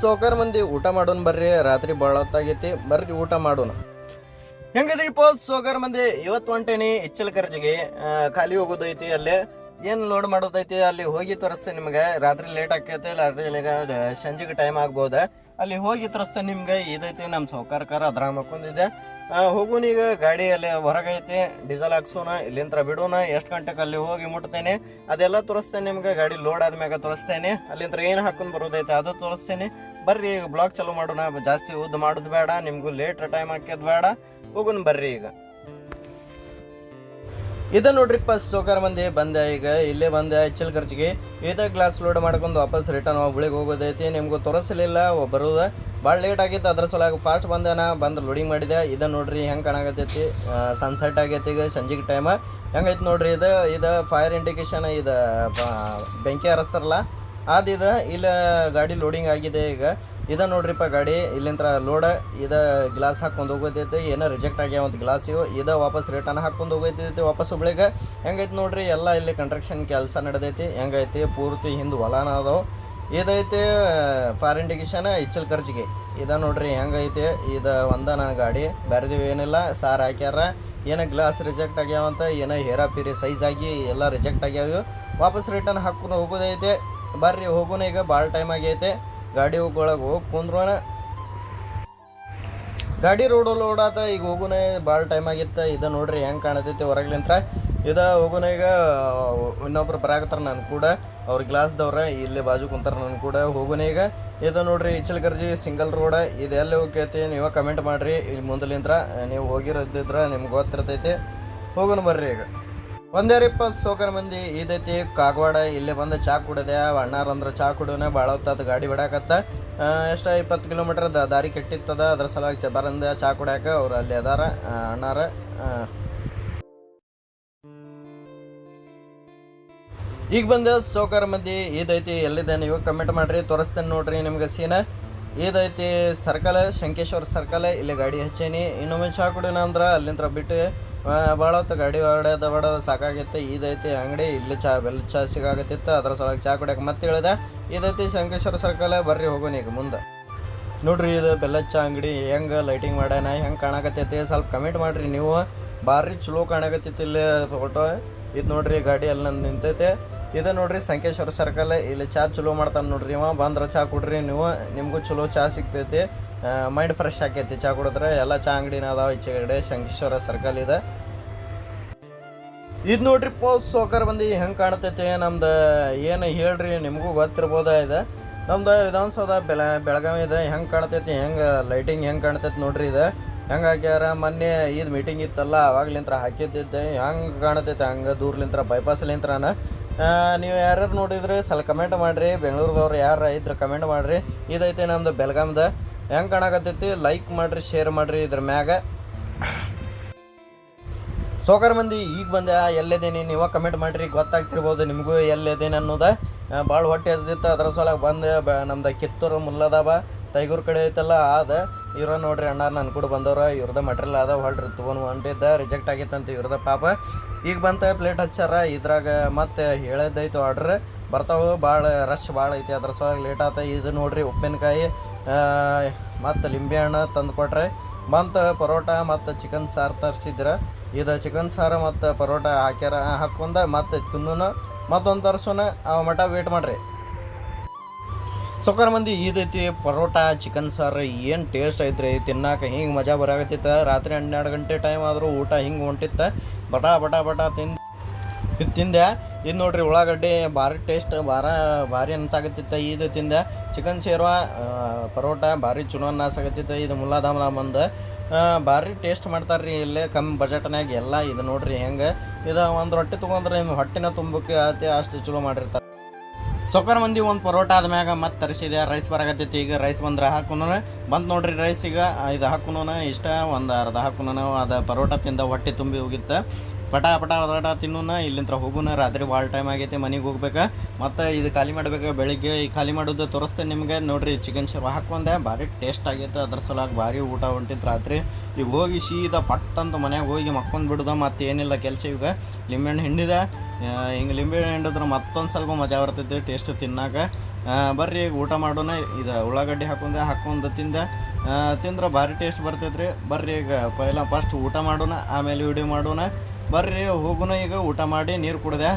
Soccer ಮಂದಿ ಊಟ ಮಾಡೋಣ ಬರ್ರಿ, ರಾತ್ರಿ ಭಾಳ ಹೊತ್ತಾಗೈತಿ ಬರ್ರಿ ಊಟ ಮಾಡೋಣ ಹೆಂಗದ್ರಿಪ್ಪ ಸೋಕರ್ ಮಂದಿ? ಇವತ್ತು ಹೊಂಟೇನಿ, ಹೆಚ್ಚಲ್ ಖರ್ಚಿಗೆ ಖಾಲಿ ಹೋಗೋದೈತಿ ಅಲ್ಲೇ. ಏನ್ ಲೋಡ್ ಮಾಡೋದೈತಿ? ಅಲ್ಲಿ ಹೋಗಿ ತೋರಿಸ್ತೇನೆ ನಿಮ್ಗೆ. ರಾತ್ರಿ ಲೇಟ್ ಆಕೈತಿ ರಾತ್ರಿ ಸಂಜೆಗೆ ಟೈಮ್ ಆಗ್ಬೋದ? ಅಲ್ಲಿ ಹೋಗಿ ತೋರಿಸ್ತೇನೆ ನಿಮ್ಗೆ. ಇದೈತಿ ನಮ್ಮ ಸೌಕರ್ಕಾರ ಅದ್ರ ಮಕ್ಕೊಂದಿದೆ. ಹೋಗೋಣ ಈಗ ಗಾಡಿ ಅಲ್ಲಿ ಹೊರಗೈತಿ. ಡೀಸೆಲ್ ಹಾಕ್ಸೋಣ, ಇಲ್ಲಿಂತ್ರ ಬಿಡೋಣ. ಎಷ್ಟು ಗಂಟೆಗೆ ಅಲ್ಲಿ ಹೋಗಿ ಮುಟ್ತೇನೆ. ಅದೆಲ್ಲ ತೋರಿಸ್ತೇನೆ ನಿಮ್ಗೆ. ಗಾಡಿ ಲೋಡ್ ಆದ್ಮ್ಯಾಗ ತೋರಿಸ್ತೇನೆ. ಅಲ್ಲಿಂತ್ರ ಏನು ಹಾಕೊಂಡು ಬರೋದೈತೆ ಅದು ತೋರಿಸ್ತೇನೆ. ಬರ್ರಿ, ಈಗ ಬ್ಲಾಗ್ ಚಾಲೂ ಮಾಡೋಣ. ಜಾಸ್ತಿ ಉದ್ದು ಮಾಡೋದು ಬೇಡ. ನಿಮ್ಗೂ ಲೇಟ್ ಟೈಮ್ ಹಾಕೋದು ಬೇಡ. ಹೋಗೋಣ ಬರ್ರಿ ಈಗ. ಇದ ನೋಡ್ರಿಪ್ಪ ಸೋಕಾರ ಮಂದಿ ಬಂದೆ ಈಗ, ಇಲ್ಲೇ ಬಂದೆ ಹೆಚ್ಚಲ್ ಖರ್ಚಿಗೆ. ಇದ ಗ್ಲಾಸ್ ಲೋಡ್ ಮಾಡ್ಕೊಂಡು ವಾಪಸ್ ರಿಟರ್ನ್ ಹುಳಿಗೆ ಹೋಗೋದೈತಿ, ನಿಮ್ಗೆ ತೋರಿಸಲಿಲ್ಲ ಬರೋದ. ಭಾಳ ಲೇಟ್ ಆಗಿತ್ತು, ಅದ್ರ ಸಲುವಾಗಿ ಫಾಸ್ಟ್ ಬಂದೆ ನಾ ಬಂದು ಲೋಡಿಂಗ್ ಮಾಡಿದೆ. ಇದ ನೋಡ್ರಿ ಹೆಂಗೆ ಕಾಣಕತ್ತೈತಿ ಸನ್ಸೆಟ್ ಆಗೈತಿ ಈಗ ಸಂಜೆಗೆ ಟೈಮ ಹೆಂಗೈತಿ ನೋಡ್ರಿ ಇದು ಇದು ಫೈರ್ ಇಂಡಿಕೇಶನ್ ಇದು ಬೆಂಕಿ ಹರಿಸ್ತಾರಲ್ಲ ಅದಿದ ಇಲ್ಲ ಗಾಡಿ ಲೋಡಿಂಗ್ ಆಗಿದೆ ಈಗ. ಇದ ನೋಡ್ರಿಪ್ಪ ಗಾಡಿ, ಇಲ್ಲಿಂತ್ರ ಲೋಡ್ ಇದ ಗ್ಲಾಸ್ ಹಾಕೊಂಡು ಹೋಗೋದೈತೆ ಏನೋ ರಿಜೆಕ್ಟ್ ಆಗ್ಯಾವ ಒಂದು ಗ್ಲಾಸ್ ಇವು. ಇದ ವಾಪಸ್ ರಿಟರ್ನ್ ಹಾಕೊಂಡು ಹೋಗೋದೈತಿ ವಾಪಸ್ ಹುಬ್ಳಿಗ. ಹೆಂಗೈತಿ ನೋಡ್ರಿ, ಎಲ್ಲ ಇಲ್ಲಿ ಕಂಟ್ರಕ್ಷನ್ ಕೆಲಸ ನಡೆದೈತಿ. ಹೆಂಗೈತಿ? ಪೂರ್ತಿ ಹಿಂದೆ ಹೊಲನ ಅದಾವ. ಇದೈತಿ ಫಾರ್ ಇಂಡಿಕೇಶನ್ ಇಚ್ಚಲ್ ಖರ್ಚಿಗೆ ಇದ ನೋಡ್ರಿ, ಹೆಂಗೈತಿ? ಇದ ಒಂದ ನನ್ನ ಗಾಡಿ. ಬೇರೆದಿವ್ ಏನಿಲ್ಲ, ಸಾರ್ ಹಾಕ್ಯಾರ. ಏನೋ ಗ್ಲಾಸ್ ರಿಜೆಕ್ಟ್ ಆಗ್ಯಾವಂತ ಏನೋ ಹೇರಾ ಪೀರಿ ಸೈಜ್ ಆಗಿ ಎಲ್ಲ ರಿಜೆಕ್ಟ್ ಆಗ್ಯಾವ. ವಾಪಸ್ ರಿಟರ್ನ್ ಹಾಕೊಂಡು ಹೋಗೋದೈತೆ. ಬರ್ರಿ ಹೋಗೋಣ ಈಗ ಭಾಳ ಟೈಮ್ ಆಗೈತೆ. ಗಾಡಿ ಒಳಗೆ ಹೋಗಿ ಕುಂದ್ರೋಣ. ಗಾಡಿ ರೋಡಲ್ಲಿ ಓಡಾತ ಈಗ ಹೋಗುನ ಭಾಳ ಟೈಮ್ ಆಗಿತ್ತು. ಇದು ನೋಡ್ರಿ ಹೆಂಗೆ ಕಾಣತೈತಿ ಹೊರಗ್ಲಿಂತ್ರ. ಇದ ಹೋಗುನ ಈಗ ಇನ್ನೊಬ್ರು ಬರಾಕತ್ತಾರ ನಾನು ಕೂಡ. ಅವ್ರ ಗ್ಲಾಸ್ದವ್ರ ಇಲ್ಲಿ ಬಾಜು ಕುಂತಾರ ನಾನು ಕೂಡ. ಹೋಗುನ ಈಗ. ಇದು ನೋಡ್ರಿ ಇಚಲಗರ್ಜಿ ಸಿಂಗಲ್ ರೋಡ್ ಇದು ಎಲ್ಲಿ ಹೋಗ್ತೈತಿ ನೀವು ಕಮೆಂಟ್ ಮಾಡ್ರಿ. ಇಲ್ಲಿ ಮುಂದಲಿಂತ್ರ, ನೀವು ಹೋಗಿರೋದಿದ್ರ ನಿಮ್ಗೆ ಗೊತ್ತಿರ್ತೈತಿ. ಹೋಗೋಣ ಬರ್ರಿ ಈಗ. ಒಂದೇರಿಪ್ಪ ಸೋಕರ್ ಮಂದಿ ಇದೈತಿ ಕಾಗವಾಡ ಇಲ್ಲೇ ಬಂದು ಚಾ ಕುಡದೆ, ಅಣ್ಣಾರ ಅಂದ್ರೆ ಚಾ ಕುಡೋನೆ ಭಾಳ ಹೊತ್ತದ ಗಾಡಿ ಬಿಡಾಕತ್ತ. ಎಷ್ಟು ಇಪ್ಪತ್ತು ಕಿಲೋಮೀಟರ್ ದಾರಿ ಕೆಟ್ಟಿತ್ತದ, ಅದ್ರ ಸಲುವಾಗಿ ಚಬರಂದ ಬರಂದ ಚಾ ಕುಡ್ಯಾಕ ಅವ್ರು ಅಲ್ಲಿ ಅದಾರ ಅಣ್ಣಾರ. ಈಗ ಬಂದ ಸೋಕರ್ ಮಂದಿ ಇದೈತಿ ಎಲ್ಲಿದೆ ನೀವು ಕಮೆಂಟ್ ಮಾಡ್ರಿ, ತೋರಿಸ್ತೇನೆ ನೋಡ್ರಿ ನಿಮ್ಗೆ ಸೀನ. ಇದೈತಿ ಸರ್ಕಲ್, ಶಂಕೇಶ್ವರ ಸರ್ಕಲ್, ಇಲ್ಲಿ ಗಾಡಿ ಹಚ್ಚೇನಿ. ಇನ್ನೊಮ್ಮೆ ಚಾ ಕುಡಿನ ಅಂದ್ರೆ ಅಲ್ಲಿಂದ ಬಿಟ್ಟು ಭಾಳ ಹೊತ್ತು ಗಾಡಿ ಹೊಡೆದ ಹೊಡೆದ ಸಾಕಾಗಿತ್ತು ಇದೈತಿ ಅಂಗಡಿ, ಇಲ್ಲಿ ಚಾ, ಬೆಲ್ಲ ಚಾ ಸಿಗಾಕತ್ತಿತ್ತು, ಅದ್ರ ಸಲುವಾಗಿ ಚಾ ಕುಡಿಯಕ್ಕೆ ಮತ್ತೆ ಹೇಳಿದೆ ಇದೈತಿ ಶಂಕೇಶ್ವರ ಸರ್ಕಲ್ ಬರ್ರಿ ಹೋಗೋಣ ಈಗ ಮುಂದೆ. ನೋಡ್ರಿ ಇದು ಬೆಲ್ಲ ಚಾ ಅಂಗಡಿ, ಹೆಂಗೆ ಲೈಟಿಂಗ್ ಮಾಡ್ಯಾನ, ಹೆಂಗೆ ಕಾಣಕತ್ತೈತಿ, ಸ್ವಲ್ಪ ಕಮೆಂಟ್ ಮಾಡಿರಿ ನೀವು. ಭಾರಿ ಚಲೋ ಕಾಣಕತ್ತಿತ್ತು ಇಲ್ಲಿ ಫೋಟೋ ಇದು ನೋಡ್ರಿ ಗಾಡಿ ಅಲ್ಲಿ ನಂದು ನಿಂತೈತೆ. ಇದು ನೋಡ್ರಿ ಸಂಕೇಶ್ವರ ಸರ್ಕಲ್ ಇಲ್ಲಿ ಚಾ ಚಲೋ ಮಾಡ್ತಾನೆ ನೋಡ್ರಿ ಇವ. ಬಂದ್ರೆ ಚಾ ಕುಡ್ರಿ ನೀವು, ನಿಮಗೂ ಚಲೋ ಚಾ ಸಿಗ್ತೈತಿ. ಮೈಂಡ್ ಫ್ರೆಶ್ ಆಕೈತಿ. ಚಾ ಕುಡಿದ್ರೆ ಎಲ್ಲ ಚಾ ಅಂಗಡಿನ ಅದಾವ ಈಚೆ ಕಡೆ ಶಂಕೇಶ್ವರ ಸರ್ಕಲ್ ಇದೆ. ಇದು ನೋಡ್ರಿ ಪೋಸ್ ಸೋಕರ್ ಬಂದು ಹೆಂಗೆ ಕಾಣ್ತೈತಿ, ನಮ್ದು ಏನು ಹೇಳ್ರಿ, ನಿಮಗೂ ಗೊತ್ತಿರ್ಬೋದ ಇದೆ? ನಮ್ದು ವಿಧಾನಸೌಧ ಬೆಳ, ಬೆಳಗಾವಿ ಇದೆ, ಹೆಂಗೆ ಕಾಣ್ತೈತಿ, ಹೆಂಗೆ ಲೈಟಿಂಗ್ ಹೆಂಗೆ ಕಾಣ್ತೈತಿ ನೋಡ್ರಿ ಇದು? ಹೆಂಗೆ ಹಾಕ್ಯಾರ, ಮೊನ್ನೆ ಇದು ಮೀಟಿಂಗ್ ಇತ್ತಲ್ಲ, ಅವಾಗ್ಲಿಂತ್ರ ಹಾಕಿದ್ದಿದ್ದೆ, ಹೆಂಗೆ ಕಾಣ್ತೈತೆ, ಹಂಗೆ ದೂರ್ಲಿಂತ್ರ ಬೈಪಾಸ್ಲಿಂತ್ರನ ನೀವು ಯಾರ್ಯಾರು ನೋಡಿದ್ರೆ ಸಲ ಕಮೆಂಟ್ ಮಾಡಿರಿ, ಬೆಂಗಳೂರದವ್ರು ಯಾರು ಇದ್ರೆ ಕಮೆಂಟ್ ಮಾಡಿರಿ. ಇದೈತೆ ನಮ್ದು ಬೆಳಗಾಮ್ದ. ಹೆಂಗೆ ಕಾಣಕತ್ತೈತಿ? ಲೈಕ್ ಮಾಡಿರಿ ಶೇರ್ ಮಾಡಿರಿ ಇದ್ರ ಮ್ಯಾಗ. ಸೋಕರ್ ಮಂದಿ, ಈಗ ಬಂದೆ ಎಲ್ಲಿದ್ದೀನಿ ನೀವು ಕಮೆಂಟ್ ಮಾಡಿರಿ, ಗೊತ್ತಾಗ್ತಿರ್ಬೋದು ನಿಮಗೂ ಎಲ್ಲಿದ್ದೀನಿ ಅನ್ನೋದ. ಭಾಳ ಹೊಟ್ಟೆ ಹಸಿತ್ತು ಅದ್ರ ಸೊಳಗೆ ಬಂದು, ಬ, ನಮ್ದು ಕಿತ್ತೂರು ಮುಲ್ಲದಾಬ ತೈಗೂರು ಕಡೆ ಐತಲ್ಲ, ಆದ, ಇವ್ರ ನೋಡ್ರಿ ಅಣ್ಣ ನನ್ನ ಕೂಡ ಬಂದವ್ರ, ಇವ್ರದ ಮಟ್ರಿಯಲ್ ಅದ ಹೊಳ್ರಿ ತೊಗೊಂಡು ಹೊಂಟಿದ್ದ ರಿಜೆಕ್ಟ್ ಆಗಿತ್ತಂತ ಇವ್ರದ ಪಾಪ. ಈಗ ಬಂತ ಪ್ಲೇಟ್ ಹಚ್ಚಾರ, ಇದ್ರಾಗ ಮತ್ತೆ ಹೇಳದೈತು ಆರ್ಡ್ರ್ ಬರ್ತಾವೆ ಭಾಳ ರಶ್ ಭಾಳ ಐತಿ, ಅದ್ರ ಸೊಳಗೆ ಲೇಟ್ ಆತ. ಇದು ನೋಡ್ರಿ ಉಪ್ಪಿನಕಾಯಿ ಮತ್ತು ಲಿಂಬೆ ಹಣ್ಣು ತಂದು ಕೊಟ್ರೆ ಮತ್ತು ಪರೋಟ ಮತ್ತು ಚಿಕನ್ ಸಾರು ತರಿಸಿದ್ರೆ. ಇದು ಚಿಕನ್ ಸಾರು ಮತ್ತು ಪರೋಟ ಹಾಕ್ಯಾರ, ಹಾಕೊಂಡ ಮತ್ತು ತಿನ್ನೋಣ ಮತ್ತೊಂದು ತರ್ಸೋಣ ಅವ ಮಟ ವೇಟ್ ಮಾಡ್ರಿ. ಸೊಕ್ಕರ ಮಂದಿ ಇದೈತಿ ಪರೋಟ ಚಿಕನ್ ಸಾರು, ಏನು ಟೇಸ್ಟ್ ಐತ್ರಿ, ತಿನ್ನಾಕ ಹಿಂಗೆ ಮಜಾ ಬರಾಕತ್ತಿತ್ತ. ರಾತ್ರಿ ಹನ್ನೆರಡು ಗಂಟೆ ಟೈಮ್ ಆದರೂ ಊಟ ಹಿಂಗೆ ಹೊಂಟಿತ್ತ. ಬಟಾ ಬಟಾ ಬಟಾ ತಿಂದು ತಿಂದೆ ಇದು ನೋಡ್ರಿ ಉಳ್ಳಾಗಡ್ಡೆ ಭಾರಿ ಟೇಸ್ಟ್, ಭಾರ, ಭಾರಿ ಅನ್ಸಾಗತ್ತಿತ್ತ ಇದು ತಿಂದ ಚಿಕನ್ ಶೇರ್ವಾ ಪರೋಟ ಭಾರಿ ಚುನೋ ಅನ್ನಾಸಕತ್ತಿತ್ತ ಇದು ಮುಲ್ಲಾದಾಮಲ ಬಂದು ಭಾರಿ ಟೇಸ್ಟ್ ಮಾಡ್ತಾರ್ರಿ ಇಲ್ಲೇ ಕಮ್ಮಿ ಬಜೆಟ್ನಾಗ ಎಲ್ಲ ಇದು ನೋಡ್ರಿ ಹೆಂಗೆ. ಇದು ಒಂದು ರೊಟ್ಟಿ ತೊಗೊಂಡ್ರೆ ನಿಮ್ಮ ಹೊಟ್ಟೆನ ತುಂಬಕ್ಕೆ ಆತಿ ಅಷ್ಟು ಚಲೋ ಮಾಡಿರ್ತಾರೆ. ಸೊಕರ್ ಮಂದಿ ಒಂದು ಪರೋಟ ಆದ್ಮ್ಯಾಗ ಮತ್ತೆ ತರಿಸಿದೆ ರೈಸ್ ಬರಾಕತ್ತೈತಿ ಈಗ ರೈಸ್ ಬಂದ್ರೆ ಹಾಕುನ ಬಂದು ನೋಡ್ರಿ ರೈಸ್ ಈಗ ಇದು ಹಾಕುನ ಇಷ್ಟ ಒಂದು ಅರ್ಧ ಹಾಕುನ ಅದು ಪರೋಟ ತಿಂದ ಹೊಟ್ಟೆ ತುಂಬಿ ಹೋಗಿತ್ತು. ಪಟ ಪಟ ಪಟ ತಿನ್ನೋಣ ಇಲ್ಲಿಂತ್ರ ಹೋಗುನ, ರಾತ್ರಿ ಭಾಳ ಟೈಮ್ ಆಗೈತಿ, ಮನೆಗೆ ಹೋಗ್ಬೇಕು. ಮತ್ತು ಇದು ಖಾಲಿ ಮಾಡ್ಬೇಕು, ಬೆಳಿಗ್ಗೆ ಖಾಲಿ ಮಾಡೋದು ತೋರಿಸ್ತೇನೆ ನಿಮಗೆ. ನೋಡಿರಿ ಚಿಕನ್ ಶರ್ವ ಹಾಕೊಂಡೆ ಭಾರಿ ಟೇಸ್ಟ್ ಆಗೈತೆ, ಅದ್ರ ಸಲಾಗಿ ಭಾರಿ ಊಟ ಹೊಂಟಿತ್ತು ರಾತ್ರಿ. ಈಗ ಹೋಗಿ ಸೀದಾ ಪಟ್ ಅಂತ ಮನೆಗೆ ಹೋಗಿ ಮಕ್ಕೊಂಡು ಬಿಡುದ, ಮತ್ತು ಏನಿಲ್ಲ ಕೆಲಸ ಈಗ. ಲಿಂಬೆಹಣ್ಣು ಹಿಂಡಿದೆ. ಹಿಂಗೆ ಲಿಂಬೆ ಹಿಂಡಿದ್ರೆ ಮತ್ತೊಂದು ಸ್ವಲ್ಪ ಮಜಾ ಬರ್ತೈತೆ ಟೇಸ್ಟ್ ತಿನ್ನಾಕ. ಬರ್ರಿ, ಈಗ ಊಟ ಮಾಡೋಣ. ಇದು ಉಳ್ಳಾಗಡ್ಡಿ ಹಾಕೊಂಡೆ, ಹಾಕೊಂಡು ತಿಂದೆ. ತಿಂದ್ರೆ ಭಾರಿ ಟೇಸ್ಟ್ ಬರ್ತೈತ್ರಿ. ಬರ್ರಿ, ಈಗ ಪೈಲ ಫಸ್ಟ್ ಊಟ ಮಾಡೋಣ, ಆಮೇಲೆ ವಿಡಿಯೋ ಮಾಡೋಣ. ಬರ್ರಿ, ಹೋಗುನ ಈಗ ಊಟ ಮಾಡಿ ನೀರು ಕುಡ್ದೆ.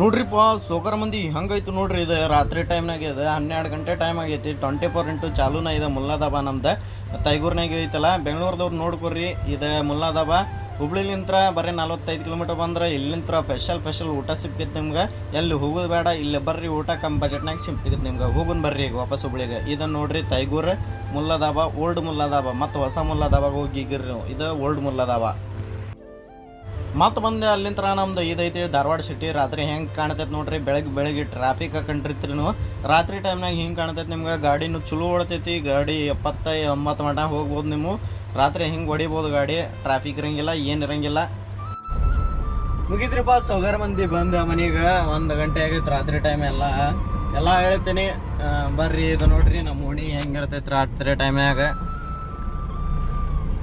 ನೋಡ್ರಿಪ್ಪ ಸೋಕರ್ ಮಂದಿ ಹಂಗೈತು ನೋಡ್ರಿ ಇದು. ರಾತ್ರಿ ಟೈಮ್ನಾಗ ಇದೆ, ಹನ್ನೆರಡು ಗಂಟೆ ಟೈಮ್ ಆಗೈತಿ. ಟ್ವೆಂಟಿ ಫೋರ್ ಇಂಟು ಚಾಲೂನ ಇದೆ ಮುಲ್ಲಾದಾಬ ನಮ್ದು. ತೈಗೂರ್ನಾಗ ಐತಲ್ಲ, ಬೆಂಗಳೂರದವ್ರು ನೋಡ್ಕೊರಿ ಇದು ಮುಲ್ಲಾದಾಬ. ಹುಬ್ಳಿಲಿಂತ್ರ ಬರೀ ನಲ್ವತ್ತೈದು ಕಿಲೋಮೀಟರ್ ಬಂದ್ರೆ ಇಲ್ಲಿಂತ್ರ ಸ್ಪೆಷಲ್ ಸ್ಪೆಷಲ್ ಊಟ ಸಿಕ್ಕಿತ್ತು ನಿಮ್ಗೆ. ಎಲ್ಲಿ ಹೋಗೋದು ಬೇಡ, ಇಲ್ಲಿ ಬರ್ರಿ, ಊಟ ಕಮ್ಮಿ ಬಜೆಟ್ನಾಗ ಸಿಗ್ತೈತೆ ನಿಮ್ಗೆ. ಹೋಗುನ್ ಬರ್ರಿ ಈಗ ವಾಪಸ್ ಹುಬ್ಳಿಗೆ. ಇದನ್ನು ನೋಡ್ರಿ ತೈಗೂರ್ ಮುಲ್ಲಾದಾಬ ಓಲ್ಡ್ ಮುಲ್ಲಾದಾಬ, ಮತ್ತು ಹೊಸ ಮುಲ್ಲಾದಾಬಾಗ ಹೋಗಿ ಇದು ಓಲ್ಡ್ ಮುಲ್ಲಾದಾಬ. ಮತ್ತೆ ಬಂದೆ ಅಲ್ಲಿಂದ ನಮ್ದು ಇದೈತಿ ಧಾರವಾಡ ಸಿಟಿ ರಾತ್ರಿ ಹೆಂಗೆ ಕಾಣ್ತೈತೆ ನೋಡ್ರಿ ಬೆಳಗ್ಗೆ ಬೆಳಗ್ಗೆ ಟ್ರಾಫಿಕ್ ಹಾಕೊಂಡಿರ್ತೀರಿ ನೀವು ರಾತ್ರಿ ಟೈಮ್ನಾಗ ಹಿಂಗೆ ಕಾಣ್ತೈತೆ ನಿಮ್ಗೆ ಗಾಡಿನೂ ಚಲೋ ಓಡ್ತೈತಿ ಗಾಡಿ ಎಪ್ಪತ್ತ ಎಂಬತ್ತು ಮಟ ಹೋಗ್ಬೋದು ನಿಮ್ಮ ರಾತ್ರಿ ಹಿಂಗೆ ಹೊಡಿಬೋದು ಗಾಡಿ ಟ್ರಾಫಿಕ್ ಇರಂಗಿಲ್ಲ ಏನು ಇರಂಗಿಲ್ಲ. ಮುಗಿದ್ರಿಪ್ಪ ಸೌಗರ್ ಮಂದಿ ಬಂದ ಮನೆಗೆ ಒಂದು ಗಂಟೆ ಆಗೈತೆ ರಾತ್ರಿ ಟೈಮ್ ಎಲ್ಲ. ಎಲ್ಲ ಹೇಳ್ತೀನಿ ಬರ್ರಿ ಇದು ನೋಡ್ರಿ ನಮ್ಮ ಓಣಿ ಹೆಂಗಿರ್ತೈತೆ ರಾತ್ರಿ ಟೈಮ್ಯಾಗ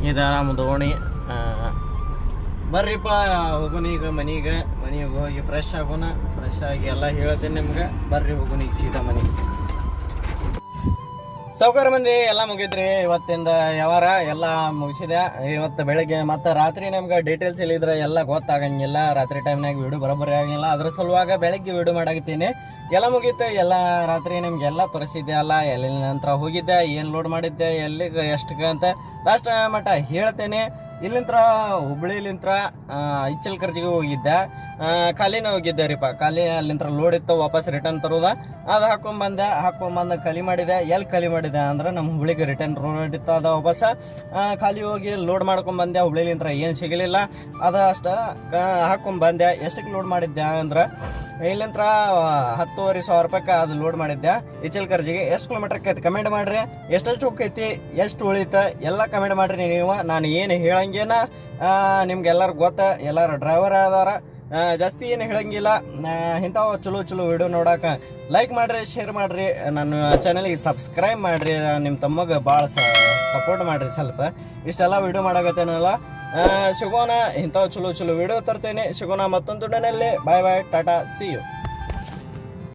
ಇದು ನಮ್ಮದು ಓಣಿ ಆ, ಬರ್ರಿಪ್ಪ ಹೋಗೋಣ ಈಗ ಮನೆಗೆ. ಮನೆಗೆ ಹೋಗಿ ಫ್ರೆಶ್ ಆಗೋಣ. ಫ್ರೆಶ್ ಆಗಿ ಎಲ್ಲ ಹೇಳ್ತೇನೆ ನಿಮ್ಗೆ. ಬರ್ರಿ ಹೋಗೋಣ ಈಗ ಸೀದಾ ಮನೆಗೆ. ಸೌಕಾರ ಮಂದಿ, ಎಲ್ಲ ಮುಗಿದ್ರಿ ಇವತ್ತಿಂದ ಯಾವಾರ ಎಲ್ಲ ಮುಗಿಸಿದೆ. ಇವತ್ತು ಬೆಳಗ್ಗೆ ಮತ್ತೆ ರಾತ್ರಿ ನಮ್ಗೆ ಡೀಟೇಲ್ಸ್ ಹೇಳಿದ್ರೆ ಎಲ್ಲ ಗೊತ್ತಾಗಂಗಿಲ್ಲ. ರಾತ್ರಿ ಟೈಮ್ನಾಗ ವಿಡಿಯೋ ಬರೋಬ್ಬರಿ ಆಗಂಗಿಲ್ಲ. ಅದ್ರ ಸಲುವಾಗ ಬೆಳಗ್ಗೆ ವಿಡಿಯೋ ಮಾಡಾಕತ್ತೀನಿ. ಎಲ್ಲ ಮುಗೀತು. ಎಲ್ಲ ರಾತ್ರಿ ನಿಮ್ಗೆಲ್ಲ ತೋರಿಸಿದ್ದೆ ಅಲ್ಲ. ಎಲ್ಲಿ ನಂತರ ಹೋಗಿದ್ದೆ, ಏನು ಲೋಡ್ ಮಾಡಿದ್ದೆ, ಎಲ್ಲಿಗೆ ಎಷ್ಟು ಅಂತ. ಲಾಸ್ಟ್ ಮಟ್ಟ ಹೇಳ್ತೇನೆ. ಇಲ್ಲಿಂತ್ರ ಹುಬ್ಳಿಲಿಂತ್ರ ಇಚ್ಚಲ್ ಖರ್ಚಿಗೆ ಹೋಗಿದ್ದೆ. ಖಾಲಿನೇ ಹೋಗಿದ್ದೆ ರೀಪ ಖಾಲಿ ಅಲ್ಲಿಂತ್ರ ಲೋಡ್ ಇತ್ತು, ವಾಪಸ್ ರಿಟರ್ನ್ ತರೋದ. ಅದು ಹಾಕೊಂಬಂದೆ ಹಾಕೊಂಬಂದು ಖಾಲಿ ಮಾಡಿದೆ. ಎಲ್ಲಿ ಖಾಲಿ ಮಾಡಿದೆ ಅಂದ್ರೆ ನಮ್ಮ ಹುಬ್ಳಿಗೆ ರಿಟರ್ನ್ ರೋಡ್ ಇತ್ತು ಅದು ವಾಪಸ್. ಖಾಲಿ ಹೋಗಿ ಲೋಡ್ ಮಾಡ್ಕೊಂಬಂದೆ ಹುಬ್ಳಿಲಿಂತ್ರ ಏನು ಸಿಗಲಿಲ್ಲ. ಅದು ಅಷ್ಟು ಹಾಕೊಂಬಂದೆ ಎಷ್ಟಕ್ಕೆ ಲೋಡ್ ಮಾಡಿದ್ದೆ ಅಂದ್ರೆ, ಇಲ್ಲಿಂತ್ರ ಹತ್ತುವರೆ ಸಾವಿರ ರೂಪಾಯಿಗೆ ಅದು ಲೋಡ್ ಮಾಡಿದ್ದೆ. ಇಚಲ್ ಖರ್ಜಿಗೆ ಎಷ್ಟು ಕಿಲೋಮೀಟರ್ ಕೈತಿ ಕಮೆಂಟ್ ಮಾಡ್ರಿ. ಎಷ್ಟೆಷ್ಟು ಹೋಗೈತಿ ಎಷ್ಟು ಉಳಿತ, ಎಲ್ಲ ಕಮೆಂಟ್ ಮಾಡಿರಿ ನೀವು. ನಾನು ಏನು ಹೇಳಂಗೇನ ನಿಮ್ಗೆ ಎಲ್ಲರೂ ಗೊತ್ತ, ಎಲ್ಲರೂ ಡ್ರೈವರ್ ಅದಾರ. ಜಾಸ್ತಿ ಏನು ಹೇಳಂಗಿಲ್ಲ. ಇಂಥವು ಚಲೋ ಚಲೋ ವಿಡಿಯೋ ನೋಡಕ್ಕೆ ಲೈಕ್ ಮಾಡ್ರಿ ಶೇರ್ ಮಾಡ್ರಿ. ನನ್ನ ಚಾನಲಿಗೆ ಸಬ್ಸ್ಕ್ರೈಬ್ ಮಾಡ್ರಿ. ನಿಮ್ಮ ತಮ್ಮಗೆ ಭಾಳ ಸಪೋರ್ಟ್ ಮಾಡ್ರಿ ಸ್ವಲ್ಪ. ಇಷ್ಟೆಲ್ಲ ವಿಡಿಯೋ ಮಾಡಕತ್ತೇನಲ್ಲ. ಸಿಗೋಣ. ಇಂಥವು ಚಲೋ ಚಲೋ ವಿಡಿಯೋ ತರ್ತೇನೆ. ಸಿಗೋಣ ಮತ್ತೊಂದು ದುಡ್ಡಿನಲ್ಲಿ bye bye tata see you